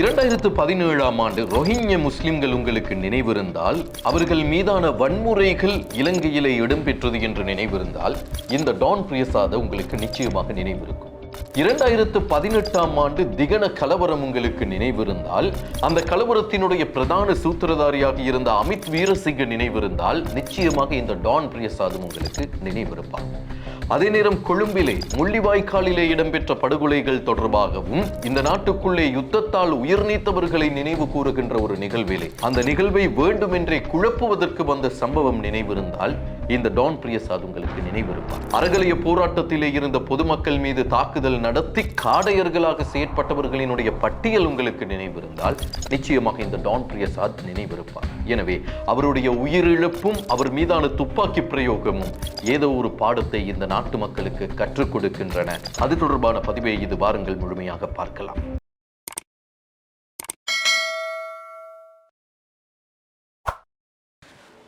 இரண்டாயிரத்து பதினேழாம் ஆண்டு ரோஹிங்கிய முஸ்லிம்கள் உங்களுக்கு நினைவிருந்தால் அவர்கள் மீதான வன்முறைகள் இலங்கையிலே இடம்பெற்றது என்று நினைவிருந்தால் இந்த டான் பிரியசாத உங்களுக்கு நிச்சயமாக நினைவிருக்கும். இரண்டாயிரத்து பதினெட்டாம் ஆண்டு திகன கலவரம் உங்களுக்கு நினைவிருந்தால் அந்த கலவரத்தினுடைய பிரதான சூத்திரதாரியாக இருந்த அமித் வீரசிங்க நினைவிருந்தால் நிச்சயமாக இந்த டான் பிரியசாதம் உங்களுக்கு நினைவிருப்பார். அதே நேரம் கொழும்பிலே முள்ளிவாய்க்காலிலே இடம்பெற்ற படுகொலைகள் தொடர்பாகவும் இந்த நாட்டுக்குள்ளே யுத்தத்தால் உயிர் நீத்தவர்களை நினைவு கூறுகின்ற ஒரு நிகழ்விலே அந்த நிகழ்வை வேண்டுமென்றே குழப்புவதற்கு வந்த சம்பவம் நினைவிருந்தால் இந்த டான் பிரியசாத் உங்களுக்கு நினைவிருப்பார். அறகலைய போராட்டத்திலே இருந்த பொதுமக்கள் மீது தாக்குதல் நடத்தி காடையர்களாக செயற்பட்டவர்களினுடைய பட்டியல் உங்களுக்கு நினைவிருந்தால் நிச்சயமாக இந்த டான் பிரியசாத் நினைவிருப்பார். எனவே அவருடைய உயிரிழப்பும் அவர் மீதான துப்பாக்கி பிரயோகமும் ஏதோ ஒரு பாடத்தை இந்த நாட்டு மக்களுக்கு கற்றுக் கொடுக்கின்றன. அது தொடர்பான பதிவை இது வாருங்கள் முழுமையாக பார்க்கலாம்.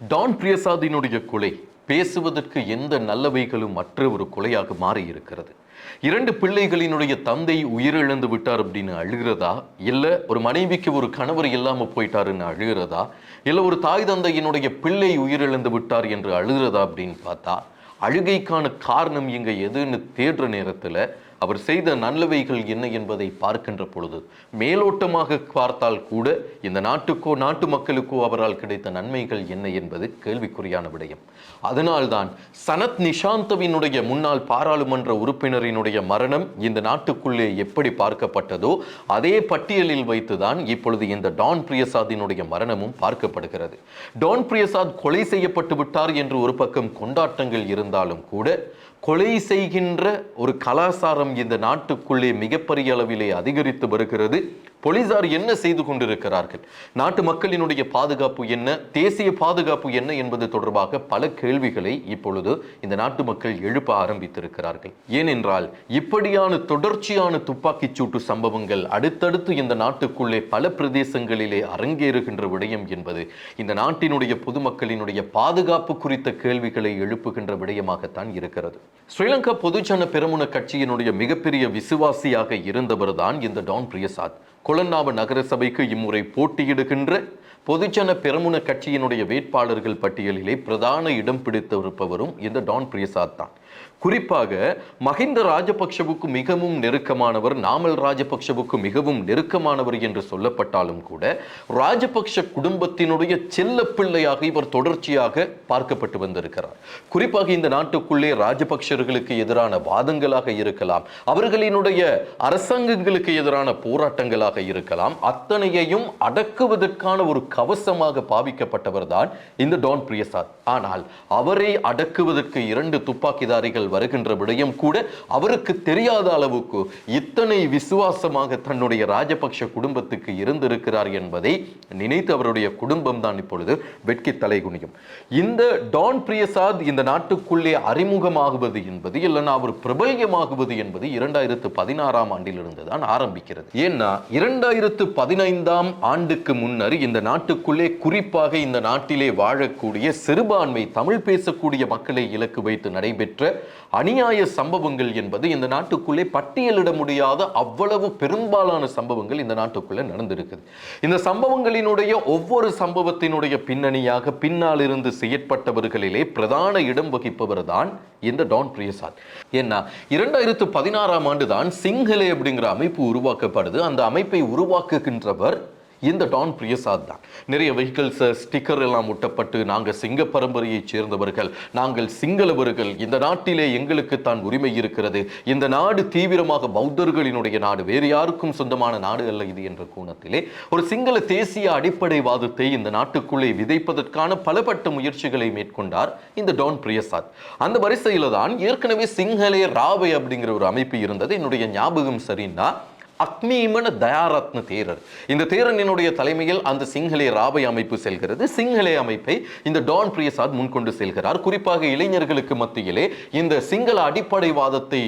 டான் பிரியசாதினுடைய கொலை பேசுவதற்கு எந்த நல்லவைகளும் மற்ற ஒரு கொலையாக மாறி இருக்கிறது இரண்டு பிள்ளைகளினுடைய தந்தை உயிரிழந்து விட்டார் அப்படின்னு அழுகிறதா? இல்லை ஒரு மனைவிக்கு ஒரு கணவர் இல்லாமல் போயிட்டாருன்னு அழுகிறதா? இல்லை ஒரு தாய் தந்தையினுடைய பிள்ளை உயிரிழந்து விட்டார் என்று அழுகிறதா அப்படின்னு பார்த்தா அழுகைக்கான காரணம் இங்கே எதுன்னு தேடுற நேரத்தில் அவர் செய்த நல்லவைகள் என்ன என்பதை பார்க்கின்ற பொழுது மேலோட்டமாக பார்த்தால் கூட இந்த நாட்டுக்கோ நாட்டு மக்களுக்கோ அவரால் கிடைத்த நன்மைகள் என்ன என்பது கேள்விக்குறியான விடயம். அதனால்தான் சனத் நிஷாந்தவினுடைய முன்னாள் பாராளுமன்ற உறுப்பினரினுடைய மரணம் இந்த நாட்டுக்குள்ளே எப்படி பார்க்கப்பட்டதோ அதே பட்டியலில் வைத்துதான் இப்பொழுது இந்த டான் பிரியசாதினுடைய மரணமும் பார்க்கப்படுகிறது. டான் பிரியசாத் கொலை செய்யப்பட்டு விட்டார் என்று ஒரு பக்கம் கொண்டாட்டங்கள் இருந்தாலும் கூட கொலை செய்கின்ற ஒரு கலாச்சாரம் இந்த நாட்டுக்குள்ளே மிகப்பெரிய அளவிலே அதிகரித்து வருகிறது. போலீசார் என்ன செய்து கொண்டிருக்கிறார்கள்? நாட்டு மக்களினுடைய பாதுகாப்பு என்ன? தேசிய பாதுகாப்பு என்ன என்பது தொடர்பாக பல கேள்விகளை இப்பொழுது இந்த நாட்டு மக்கள் எழுப்ப ஆரம்பித்திருக்கிறார்கள். ஏனென்றால் இப்படியான தொடர்ச்சியான துப்பாக்கிச் சூட்டு சம்பவங்கள் அடுத்தடுத்து இந்த நாட்டுக்குள்ளே பல பிரதேசங்களிலே அரங்கேறுகின்ற விடயம் என்பது இந்த நாட்டினுடைய பொதுமக்களினுடைய பாதுகாப்பு குறித்த கேள்விகளை எழுப்புகின்ற விடயமாகத்தான் இருக்கிறது. ஸ்ரீலங்கா பொதுஜன பெருமுன கட்சியினுடைய மிகப்பெரிய விசுவாசியாக இருந்தவர் தான் இந்த டான் பிரியசாத். கொலநாப நகர சபைக்கு இம்முறை போட்டியிடுகின்ற பொதுஜன பெருமுன கட்சியினுடைய வேட்பாளர்கள் பட்டியலிலே பிரதான இடம் பிடித்திருப்பவரும் இந்த டான் பிரியசாத் தான். குறிப்பாக மஹிந்த ராஜபக்ஷவுக்கு மிகவும் நெருக்கமானவர் நாமல் ராஜபக்ஷவுக்கு மிகவும் நெருக்கமானவர் என்று சொல்லப்பட்டாலும் கூட ராஜபக்ஷ குடும்பத்தினுடைய செல்ல பிள்ளையாக இவர் தொடர்ச்சியாக பார்க்கப்பட்டு வந்திருக்கிறார். குறிப்பாக இந்த நாட்டுக்குள்ளே ராஜபக்ஷர்களுக்கு எதிரான வாதங்களாக இருக்கலாம் அவர்களினுடைய அரசாங்கங்களுக்கு எதிரான போராட்டங்களாக இருக்கலாம் அத்தனையையும் அடக்குவதற்கான ஒரு கவசமாக பாவிக்கப்பட்டவர் தான் இந்த டான் பிரியசாத். ஆனால் அவரை அடக்குவதற்கு இரண்டு துப்பாக்கிதாரிகள் வருகின்ற விடயம் கூட அவருக்கு தெரியாத அளவுக்கு இத்தனை விசுவாசமாக தன்னுடைய ராஜபக்ஷ குடும்பத்துக்கு இருந்திருக்கிறார் என்பதை நினைத்து அவருடைய குடும்பம் தான் இப்பொழுது வெட்கி தலைகுனியும். இந்த டான் பிரியசாத் இந்த நாட்டுக்குள்ளே அறிமுகமாகுவது என்பது இல்லைன்னா அவர் பிரபல்யமாகுவது என்பது இரண்டாயிரத்து பதினாறாம் ஆண்டிலிருந்து தான் ஆரம்பிக்கிறது. ஏன்னா இரண்டாயிரத்து பதினைந்தாம் ஆண்டுக்கு முன்னர் இந்த நாட்டு நாட்டுக்குள்ளே குறிப்பாக இந்த நாட்டிலே வாழக்கூடிய சிறுபான்மை தமிழ் பேசக்கூடிய மக்களை இலக்கு வைத்து நடைபெற்ற அநியாய சம்பவங்கள் என்பது இந்த நாட்டுக்குள்ளே பட்டியலிட முடியாத அவ்வளவு பெரும்பாலான சம்பவங்கள் இந்த நாட்டுக்குள்ளே நடந்திருக்குது. இந்த சம்பவங்களினுடைய ஒவ்வொரு சம்பவத்தினுடைய பின்னணியாக பின்னால் இருந்து செயற்பட்டவர்களிலே பிரதான இடம் வகிப்பவர் தான் இந்த டான் பிரியசாத் ஏன்னா இரண்டாயிரத்து பதினாறாம் ஆண்டு தான் சிங்களே அப்படிங்கிற அமைப்பு உருவாக்கப்படுது. அந்த அமைப்பை உருவாக்குகின்றவர் இந்த டான் பிரியசாத் தான். நிறைய வெஹிக்கிள்ஸ் ஸ்டிக்கர் எல்லாம் ஒட்டப்பட்டு நாங்கள் சிங்க பரம்பரையைச் சேர்ந்தவர்கள் நாங்கள் சிங்களவர்கள். இந்த நாட்டிலே எங்களுக்கு தான் உரிமை இருக்கிறது. இந்த நாடு தீவிரமாக பௌத்தர்களினுடைய நாடு வேறு யாருக்கும் சொந்தமான நாடு அல்ல இது என்ற கோணத்திலே. ஒரு சிங்கள தேசிய அடிப்படைவாதத்தை இந்த நாட்டுக்குள்ளே விதைப்பதற்கான பலப்பட்ட முயற்சிகளை மேற்கொண்டார் இந்த டான் பிரியசாத். அந்த வரிசையில் தான் ஏற்கனவே சிங்களே ராவை அப்படிங்கிற ஒரு அமைப்பு இருந்தது. என்னுடைய ஞாபகம் சரின்னா அக்னிமன தயாரத்ன தேரர். இந்த தேரனினுடைய தலைமையில் அந்த சிங்களே ராவை அமைப்பு செல்கிறது. சிங்களே அமைப்பை இந்த டான் பிரியசாத் முன்கொண்டு செல்கிறார். குறிப்பாக இளைஞர்களுக்கு மத்தியிலே இந்த சிங்கள அடிப்படைவாதத்தை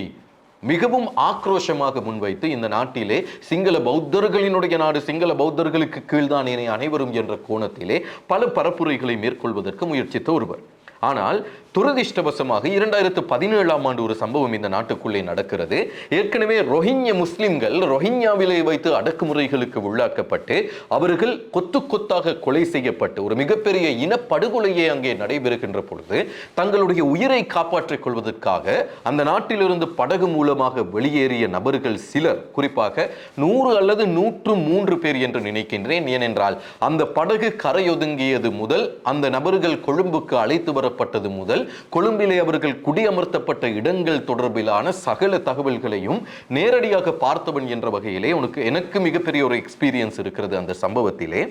மிகவும் ஆக்ரோஷமாக முன்வைத்து இந்த நாட்டிலே சிங்கள பௌத்தர்களினுடைய நாடு சிங்கள பௌத்தர்களுக்கு கீழ்தான் இனி அனைவரும் என்ற கோணத்திலே பல பரப்புரைகளை மேற்கொள்வதற்கு முயற்சித்த ஒருவர். ஆனால் துரதிர்ஷ்டவசமாக இரண்டாயிரத்து பதினேழாம் ஆண்டு ஒரு சம்பவம் இந்த நாட்டுக்குள்ளே நடக்கிறது. ஏற்கனவே ரொஹிங்ய முஸ்லிம்கள் ரொஹிங்யாவிலே வைத்து அடக்குமுறைகளுக்கு உள்ளாக்கப்பட்டு அவர்கள் கொத்து கொத்தாக கொலை செய்யப்பட்டு ஒரு மிகப்பெரிய இனப்படுகொலையே அங்கே நடைபெறுகின்ற பொழுது தங்களுடைய உயிரை காப்பாற்றிக் கொள்வதற்காக அந்த நாட்டிலிருந்து படகு மூலமாக வெளியேறிய நபர்கள் சிலர் குறிப்பாக நூறு அல்லது நூற்று மூன்று பேர் என்று நினைக்கின்றேன். ஏனென்றால் அந்த படகு கரையொதுங்கியது முதல் அந்த நபர்கள் கொழும்புக்கு அழைத்து கொண்டுவரப்பட்டது முதல் கொழும்பிலே அவர்கள் குடியமர்த்தப்பட்ட இடங்கள் தொடர்பிலான சகல தகவல்களையும் நேரடியாக பார்த்தவன் என்ற வகையிலே உனக்கு எனக்கு மிகப்பெரிய ஒரு எக்ஸ்பீரியன்ஸ் இருக்கிறது அந்த சம்பவத்திலே.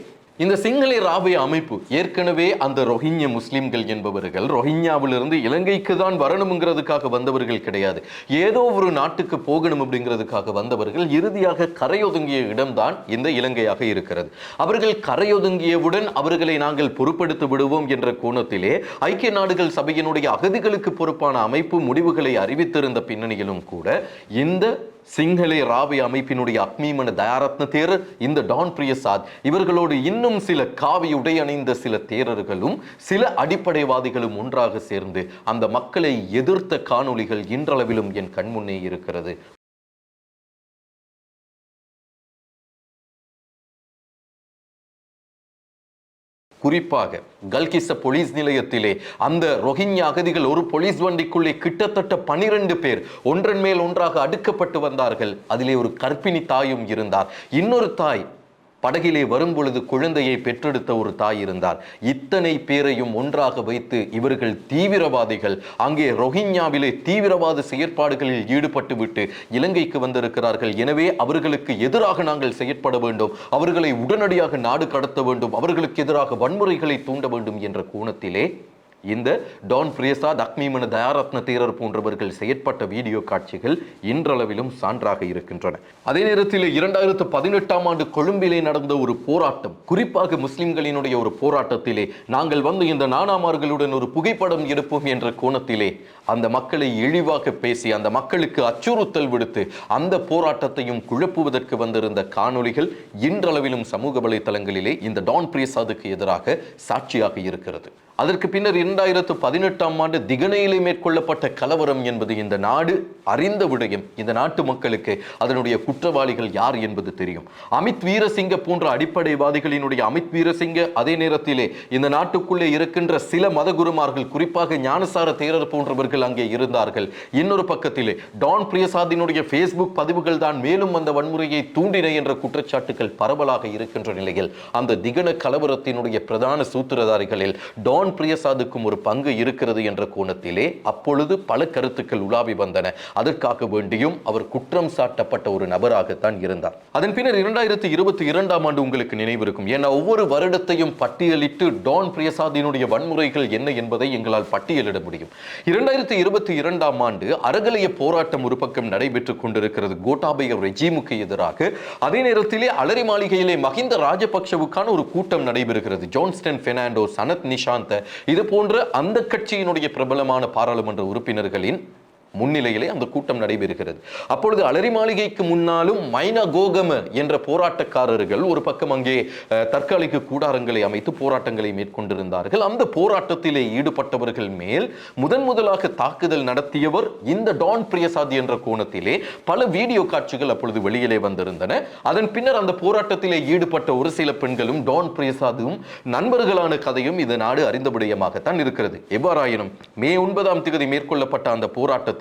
இந்த சிங்கள ராபிய அமைப்பு ஏற்கனவே அந்த ரொஹிங்ய முஸ்லிம்கள் என்பவர்கள் ரொஹிங்யாவிலிருந்து இலங்கைக்கு தான் வரணுங்கிறதுக்காக வந்தவர்கள் கிடையாது. ஏதோ ஒரு நாட்டுக்கு போகணும் அப்படிங்கிறதுக்காக வந்தவர்கள் இறுதியாக கரையொதுங்கிய இடம்தான் இந்த இலங்கையாக இருக்கிறது. அவர்கள் கரையொதுங்கியவுடன் அவர்களை நாங்கள் பொறுப்படுத்தி விடுவோம் என்ற கோணத்திலே ஐக்கிய நாடுகள் சபையினுடைய அகதிகளுக்கு பொறுப்பான அமைப்பு முடிவுகளை அறிவித்திருந்த பின்னணியிலும் கூட இந்த சிங்களே ராவி அமைப்பினுடைய அக்மீமன தயாரத்ன தேரர் இந்த டான் பிரியசாத். இவர்களோடு இன்னும் சில காவி உடை அணிந்த சில தேரர்களும் சில அடிப்படைவாதிகளும் ஒன்றாக சேர்ந்து அந்த மக்களை எதிர்த்த காணொளிகள் இன்றளவிலும் என் கண்முன்னே இருக்கிறது. குறிப்பாக கல்கிச போலீஸ் நிலையத்திலே அந்த ரொஹிங்யா அகதிகள் ஒரு போலீஸ் வண்டிக்குள்ளே கிட்டத்தட்ட பனிரெண்டு பேர் ஒன்றன் மேல் ஒன்றாக அடுக்கப்பட்டு வந்தார்கள். அதிலே ஒரு கர்ப்பிணி தாயும் இருந்தார். இன்னொரு தாய் படகிலே வரும் பொழுது குழந்தையை பெற்றெடுத்த ஒரு தாய் இருந்தார். இத்தனை பேரையும் ஒன்றாக வைத்து இவர்கள் தீவிரவாதிகள் அங்கே ரோஹிங்யாவிலே தீவிரவாத செயற்பாடுகளில் ஈடுபட்டுவிட்டு இலங்கைக்கு வந்திருக்கிறார்கள். எனவே அவர்களுக்கு எதிராக நாங்கள் செயற்பட வேண்டும். அவர்களை உடனடியாக நாடு கடத்த வேண்டும். அவர்களுக்கு எதிராக வன்முறைகளை தூண்ட வேண்டும் என்ற கோணத்திலே இந்த டான் பிரியசாத் அக்மீமன தயாரத்ன தேரர் போன்றவர்கள் செயற்பட்ட வீடியோ காட்சிகள் இன்றளவிலும் சான்றாக இருக்கின்றன. அதே நேரத்தில் இரண்டாயிரத்து பதினெட்டாம் ஆண்டு கொழும்பிலே நடந்த ஒரு போராட்டம் குறிப்பாக முஸ்லிம்களினுடைய ஒரு போராட்டத்திலே நாங்கள் வந்து இந்த நானாமார்களுடன் ஒரு புகைப்படம் எடுப்போம் என்ற கோணத்திலே அந்த மக்களை இழிவாக பேசி அந்த மக்களுக்கு அச்சுறுத்தல் விடுத்து அந்த போராட்டத்தையும் குழப்புவதற்கு வந்திருந்த காணொளிகள் இன்றளவிலும் சமூக வலைத்தளங்களிலே இந்த டான் பிரியசாதுக்கு எதிராக சாட்சியாக இருக்கிறது. அதற்கு பின்னர் இரண்டாயிரத்து பதினெட்டாம் ஆண்டு திகனையிலே மேற்கொள்ளப்பட்ட கலவரம் என்பது இந்த நாடு அறிந்த விடயம். இந்த நாட்டு மக்களுக்கு அதனுடைய குற்றவாளிகள் யார் என்பது தெரியும். அமித் வீரசிங்க போன்ற அடிப்படைவாதிகளினுடைய அமித் வீரசிங்க அதே நேரத்திலே இந்த நாட்டுக்குள்ளே இருக்கின்ற சில மதகுருமார்கள் குறிப்பாக ஞானசார தேரர் போன்றவர்கள் அங்கே இருந்தார்கள். இன்னொரு பக்கத்திலே டான் பிரியசாதினுடைய ஃபேஸ்புக் பதிவுகள் தான் மேலும் அந்த வன்முறையை தூண்டின என்ற குற்றச்சாட்டுகள் பரவலாக இருக்கின்ற நிலையில் அந்த திகன கலவரத்தினுடைய பிரதான சூத்திரதாரிகளில் டான் பிரியசாதுக்கும் ஒரு பங்கு இருக்கிறது என்ற கோணத்திலே அப்பொழுது பல கருத்துக்கள் உலாவி வந்தன. அதற்காக வேண்டியும் அவர் குற்றம் சாட்டப்பட்ட ஒரு நபராகத்தான் இருந்தார். அதன் பின்னர் இரண்டாயிரத்தி இருபத்தி இரண்டாம் ஆண்டு உங்களுக்கு நினைவிருக்கும். ஏன்னா ஒவ்வொரு வருடத்தையும் பட்டியலிட்டு டான் பிரியசாதினுடைய வன்முறைகள் என்ன என்பதை எங்களால் பட்டியலிட முடியும். இரண்டாயிரத்தி இருபத்தி இரண்டாம் ஆண்டு அறகலைய போராட்டம் ஒரு பக்கம் நடைபெற்றுக் கொண்டிருக்கிறது கோட்டாபய ரெஜிமுக்கு எதிராக. அதே நேரத்திலே அலரி மாளிகையிலே மஹிந்த ராஜபக்ஷவுக்கான ஒரு கூட்டம் நடைபெறுகிறது. ஜான்ஸ்டன் பெர்னாண்டோ சனத் நிஷாந்த இது போன்ற அந்த கட்சியினுடைய பிரபலமான பாராளுமன்ற உறுப்பினர்களின் முன்னிலையிலே அந்த கூட்டம் நடைபெறுகிறது. அப்பொழுது அலரி மாளிகைக்கு முன்னாலும் மைனா கோகம என்ற போராட்டக்காரர்கள் ஒரு பக்கம் அங்கே தற்காலிக கூடாரங்களை அமைத்து போராட்டங்களை மேற்கொண்டிருந்தார்கள். அந்த போராட்டத்திலே ஈடுபட்டவர்கள் மேல் முதன் முதலாக தாக்குதல் நடத்தியவர் இந்த டான் பிரியசாதி என்ற கோணத்திலே பல வீடியோ காட்சிகள் அப்பொழுது வெளியிலே வந்திருந்தன. அதன் பின்னர் அந்த போராட்டத்திலே ஈடுபட்ட ஒரு சில பெண்களும் டான் பிரியசாதும் நண்பர்களான கதையும் இது நாடு அறிந்த விடயமாகத்தான் இருக்கிறது. எவ்வாறாயினும் மே ஒன்பதாம் தேதி மேற்கொள்ளப்பட்ட அந்த போராட்டத்தில்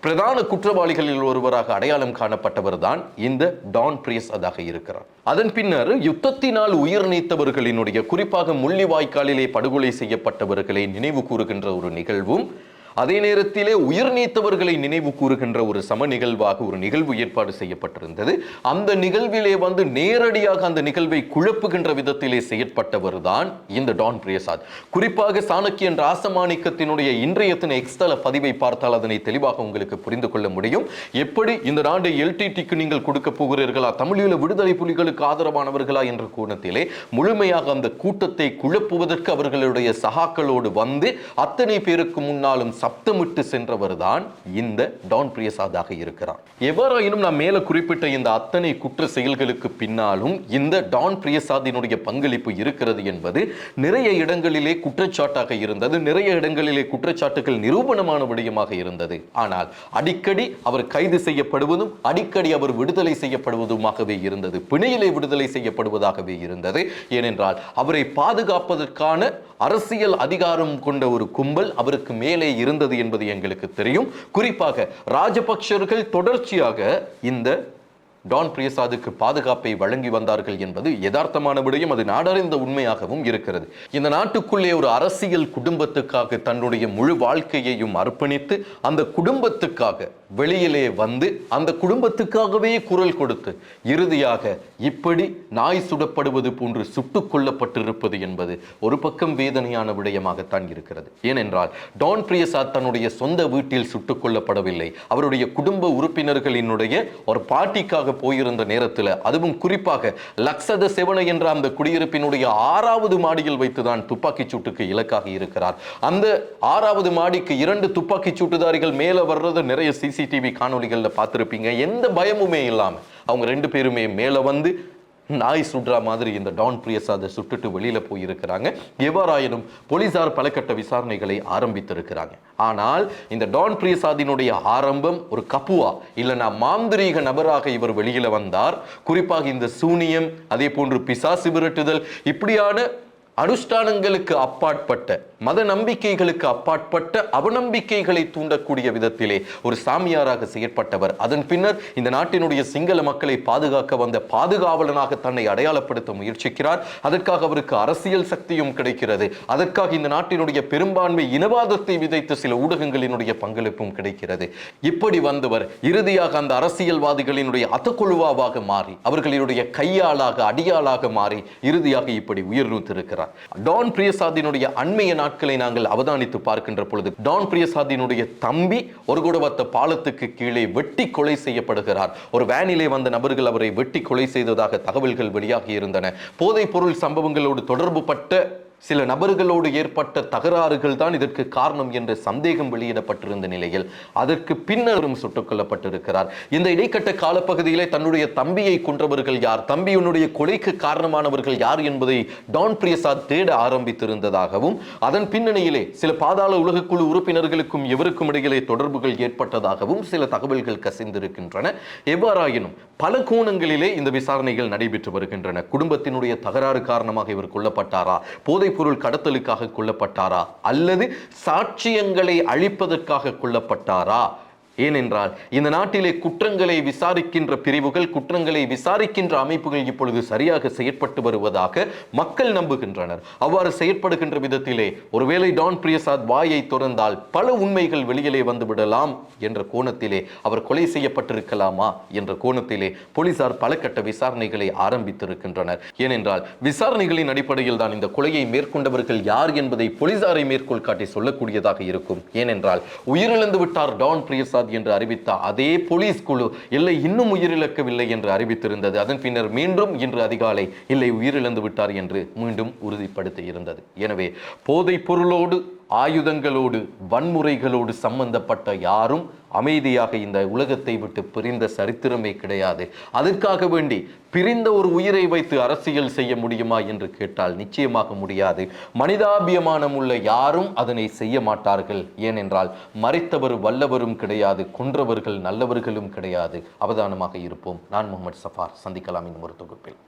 பிரதான குற்றவாளிகளில் ஒருவராக அடையாளம் காணப்பட்டவர் தான் இந்த டான் பிரியசாதாக இருக்கிறார். அதன் பின்னர் யுத்தத்தினால் உயிர் நீத்தவர்களினுடைய குறிப்பாக முள்ளிவாய்க்காலிலே படுகொலை செய்யப்பட்டவர்களை நினைவு கூறுகின்ற ஒரு நிகழ்வும் அதே நேரத்திலே உயிர் நீத்தவர்களை நினைவு கூறுகின்ற ஒரு சம நிகழ்வாக ஒரு நிகழ்வு ஏற்பாடு செய்யப்பட்டிருந்தது. அந்த நிகழ்விலே வந்து நேரடியாக அந்த நிகழ்வை குழப்புகின்ற விதத்திலே செயற்பட்டவர் தான் இந்த டான் பிரியசாத் குறிப்பாக சாணக்கியன் ராசமாணிக்கத்தினுடைய இன்றைய தின எக்ஸ்தல பதிவை பார்த்தால் அதனை தெளிவாக உங்களுக்கு புரிந்து கொள்ள முடியும். எப்படி இந்த நாடு எல்டிடிக்கு நீங்கள் கொடுக்க போகிறீர்களா? தமிழீழ விடுதலை புலிகளுக்கு ஆதரவானவர்களா என்ற கோணத்திலே முழுமையாக அந்த கூட்டத்தை குழப்புவதற்கு அவர்களுடைய சகாக்களோடு வந்து அத்தனை பேருக்கு முன்னாலும் சப்தமிட்டு சென்றவர் தான் இந்த டான் பிரியசாதாக இருக்கிறார் எவ்வாறாயினும் நான் மேலே குறிப்பிட்ட இந்த அத்தனை குற்ற செயல்களுக்கு பின்னாலும் இந்த டான் பிரியசாதினுடைய பங்களிப்பு இருக்கிறது என்பது நிறைய இடங்களிலே குற்றச்சாட்டாக இருந்தது நிறைய இடங்களிலே குற்றச்சாட்டுகள் நிரூபணமான விடயமாக இருந்தது. ஆனால் அடிக்கடி அவர் கைது செய்யப்படுவதும் அடிக்கடி அவர் விடுதலை செய்யப்படுவதுமாகவே இருந்தது பிணையிலே விடுதலை செய்யப்படுவதாகவே இருந்தது. ஏனென்றால் அவரை பாதுகாப்பதற்கான அரசியல் அதிகாரம் கொண்ட ஒரு கும்பல் அவருக்கு மேலே இருந்தது என்பது எங்களுக்கு தெரியும். குறிப்பாக ராஜபக்ஷர்கள் தொடர்ச்சியாக இந்த டான் பிரியசாதுக்கு பாதுகாப்பை வழங்கி வந்தார்கள் என்பது யதார்த்தமான விடயம். அது நாடறிந்த உண்மையாகவும் இருக்கிறது. இந்த நாட்டுக்குள்ளே ஒரு அரசியல் குடும்பத்துக்காக தன்னுடைய முழு வாழ்க்கையையும் அர்ப்பணித்து அந்த குடும்பத்துக்காக வெளியிலே வந்து அந்த குடும்பத்துக்காகவே குரல் கொடுத்து இறுதியாக இப்படி நாய் சுடப்படுவது போன்று சுட்டுக் கொல்லப்பட்டிருப்பது என்பது ஒரு பக்கம் வேதனையான விடயமாகத்தான் இருக்கிறது. ஏனென்றால் டான் பிரியசாத் தன்னுடைய சொந்த வீட்டில் சுட்டுக் கொல்லப்படவில்லை. அவருடைய குடும்ப உறுப்பினர்களினுடைய ஒரு பாட்டிக்காக போயிருந்த நேரத்தில் அதுவும் குறிப்பாக லக்ஸத செவன என்ற அந்த குடியிருப்பினுடைய ஆறாவது மாடியில் வைத்துதான் துப்பாக்கிச் சூட்டுக்கு இலக்காக இருக்கிறார். அந்த ஆறாவது மாடிக்கு இரண்டு துப்பாக்கிச் சூட்டுதாரிகள் மேலே வர்றது நிறைய சிசிடிவி காணொளிகளில் பார்த்துருப்பீங்க. எந்த பயமுமே இல்லாமல் அவங்க ரெண்டு பேருமே மேலே வந்து நாய் சுடுற மாதிரி இந்த டான் பிரியசாதை சுட்டுட்டு வெளியில் போயிருக்கிறாங்க. எவ்வாறாயினும் போலீசார் பலகட்ட விசாரணைகளை ஆரம்பித்திருக்கிறாங்க. ஆனால் இந்த டான் பிரியசாதினுடைய ஆரம்பம் ஒரு கப்புவா இல்லைனா மாந்திரீக நபராக இவர் வெளியில் வந்தார். குறிப்பாக இந்த சூனியம் அதே போன்று பிசாசு விரட்டுதல் இப்படியான அனுஷ்டானங்களுக்கு அப்பாற்பட்ட மத நம்பிக்கைகளுக்கு அப்பாற்பட்ட அவநம்பிக்கைகளை தூண்டக்கூடிய விதத்திலே ஒரு சாமியாராக செயற்பட்டவர். அதன் பின்னர் இந்த நாட்டினுடைய சிங்கள மக்களை பாதுகாக்க வந்த பாதுகாவலனாக தன்னை அடையாளப்படுத்த முயற்சிக்கிறார். அதற்காக அவருக்கு அரசியல் சக்தியும் கிடைக்கிறது. அதற்காக இந்த நாட்டினுடைய பெரும்பான்மை இனவாதத்தை விதைத்த சில ஊடகங்களினுடைய பங்களிப்பும் கிடைக்கிறது. இப்படி வந்தவர் இறுதியாக அந்த அரசியல்வாதிகளினுடைய அத்தக்குழுவாவாக மாறி அவர்களினுடைய கையாளாக அடியாளாக மாறி இறுதியாக இப்படி உயிர்நூத்திருக்கிறார் டான் பிரியசாதினுடைய அண்மைய நாட்களை நாங்கள் அவதானித்து பார்க்கின்ற பொழுது டான் பிரியசாதியினுடைய தம்பி ஒரு குடவத்த பாலத்துக்கு கீழே வெட்டி கொலை செய்யப்படுகிறார். ஒரு வேனிலே வந்த நபர்கள் அவரை வெட்டி கொலை செய்ததாக தகவல்கள் வெளியாகி இருந்தன. போதைப் பொருள் சம்பவங்களோடு தொடர்புபட்ட சில நபர்களோடு ஏற்பட்ட தகராறுகள் தான் இதற்கு காரணம் என்ற சந்தேகம் வெளியிடப்பட்டிருந்த நிலையில் அதற்கு பின்னரும் சுட்டுக் கொல்லப்பட்டிருக்கிறார் இந்த இடைக்கட்ட காலப்பகுதியிலே தன்னுடைய தம்பியை கொன்றவர்கள் யார்? தம்பியினுடைய கொலைக்கு காரணமானவர்கள் யார் என்பதை டான் பிரியசாத் தேட ஆரம்பித்திருந்ததாகவும் அதன் பின்னணியிலே சில பாதாள உலகக்குழு உறுப்பினர்களுக்கும் இவருக்கும் இடையிலே தொடர்புகள் ஏற்பட்டதாகவும் சில தகவல்கள் கசிந்திருக்கின்றன. எவ்வாறாயினும் பல கோணங்களிலே இந்த விசாரணைகள் நடைபெற்று வருகின்றன. குடும்பத்தினுடைய தகராறு காரணமாக இவர் கொல்லப்பட்டாரா? போதை பொருள் கடத்தலுக்காக கொல்லப்பட்டாரா? அல்லது சாட்சியங்களை அழிப்பதற்காக கொல்லப்பட்டாரா? ஏனென்றால் இந்த நாட்டிலே குற்றங்களை விசாரிக்கின்ற பிரிவுகள் குற்றங்களை விசாரிக்கின்ற அமைப்புகள் இப்பொழுது சரியாக செயற்பட்டு வருவதாக மக்கள் நம்புகின்றனர். அவ்வாறு செயற்படுகின்ற விதத்திலே ஒருவேளை டான் பிரியசாத் வாயை திறந்தால் பல உண்மைகள் வெளியிலே வந்து விடலாம் என்ற கோணத்திலே அவர் கொலை செய்யப்பட்டிருக்கலாமா என்ற கோணத்திலே போலீசார் பல கட்ட விசாரணைகளை ஆரம்பித்திருக்கின்றனர். ஏனென்றால் விசாரணைகளின் அடிப்படையில் தான் இந்த கொலையை மேற்கொண்டவர்கள் யார் என்பதை போலீசாரை மேற்கோள் காட்டி சொல்லக்கூடியதாக இருக்கும். ஏனென்றால் உயிரிழந்து விட்டார் டான் பிரியசாத் என்று அறிவித்த அதே போலீஸ் குழு இல்லை இன்னும் உயிரிழக்கவில்லை என்று அறிவித்திருந்தது. அதன் பின்னர் மீண்டும் இன்று அதிகாலை இல்லை உயிரிழந்து விட்டார் என்று மீண்டும் உறுதிப்படுத்தி இருந்தது எனவே போதைப் பொருளோடு ஆயுதங்களோடு வன்முறைகளோடு சம்பந்தப்பட்ட யாரும் அமைதியாக இந்த உலகத்தை விட்டு பிரிந்த சரித்திரமே கிடையாது. அதற்காக வேண்டி பிரிந்த ஒரு உயிரை வைத்து அரசியல் செய்ய முடியுமா என்று கேட்டால் நிச்சயமாக முடியாது. மனிதாபியமானம் உள்ள யாரும் அதனை செய்ய மாட்டார்கள். ஏனென்றால் மறைத்தவர் வல்லவரும் கிடையாது கொன்றவர்கள் நல்லவர்களும் கிடையாது. அவதானமாக இருப்போம். நான் முகமது சஃபார். சந்திக்கலாம் இன்னும் ஒரு தொகுப்பில்.